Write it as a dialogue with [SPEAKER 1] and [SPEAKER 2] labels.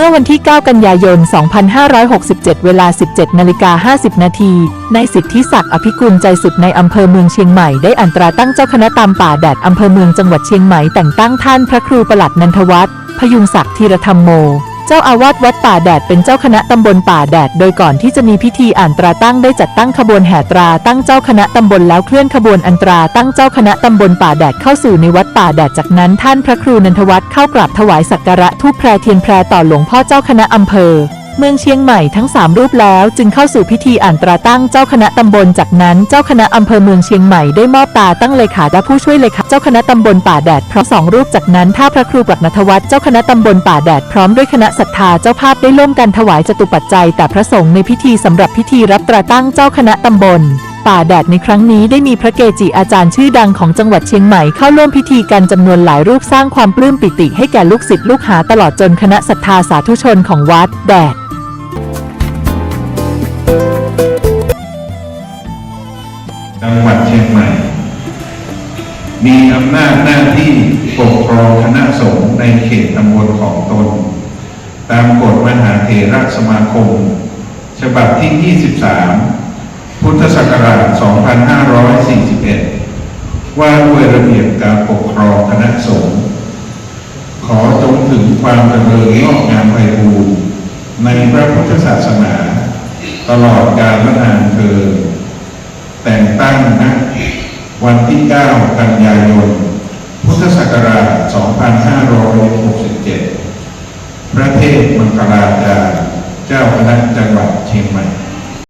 [SPEAKER 1] เมื่อวันที่ 9 กันยายน 2567 เวลา 17นาฬิกา50 นาทีนายสิทธิศักดิ์อภิกุลใจสุดในอำเภอเมืองเชียงใหม่ได้อันตราตั้งเจ้าคณะตามป่าแดดอำเภอเมืองจังหวัดเชียงใหม่แต่งตั้งท่านพระครูประหลัดนันทวัฒน์พยุงศักดิ์ธีรธรรมโม เจ้าอาวาสวัดป่าแดดเป็นเจ้าคณะตำบลป่าแดด โดยก่อนที่จะมีพิธีอ่านตราตั้งได้จัดตั้งขบวนแห่ตราตั้งเจ้าคณะตำบลแล้วเคลื่อนขบวนอันตราตั้งเจ้าคณะตำบลป่าแดดเข้าสู่ในวัดป่าแดดจากนั้น ท่านพระครูนันทวัฒน์เข้ากราบถวายสักการะทูปแพรเทียนแพรต่อหลวงพ่อเจ้าคณะอำเภอ เมืองเชียงใหม่ทั้ง 3 รูปแล้วจึงเข้าสู่พิธีอ่านตราตั้งเจ้าคณะตำบลจากนั้นเจ้าคณะอำเภอเมืองเชียงใหม่ได้มอบตาตั้งเลขาและผู้ช่วยเลขาเจ้าคณะตำบลป่าแดดพร้อมสองรูปจากนั้นท่าพระครูปลักนทวัฒน์เจ้าคณะตำบลป่าแดดพร้อมด้วยคณะศรัทธาเจ้าภาพได้ร่วมกันถวายจตุปัจจัยแต่พระสงฆ์ในพิธีสำหรับพิธีรับตราตั้งเจ้าคณะตำบลป่าแดดในครั้งนี้ได้มีพระเกจิอาจารย์ชื่อดังของจังหวัดเชียงใหม่เข้าร่วมพิธีกันจำนวนหลายรูปสร้างความปลื้มปิติให้แก่ลูกศิษย์ลูกหาตลอดจนคณะศรัทธาสาธุชนของวัดแดด
[SPEAKER 2] ชียงใหม่ มีอำนาจหน้าที่ปกครองคณะสงฆ์ในเขตตำบลของตน ตามกฎมหาเถรสมาคม ฉบับที่ 23 พุทธศักราช 2541 ว่าด้วยระเบียบการปกครองคณะสงฆ์ขอจงถึงความเจริญงอกงามไพบูรณ์ในพระพุทธศาสนา ตลอดกาลนานเทินแต่งตั้ง วันที่ 9 กันยายน พุทธศักราช 2567 พระเทพมังคลาจารย์ เจ้าคณะจังหวัดเชียงใหม่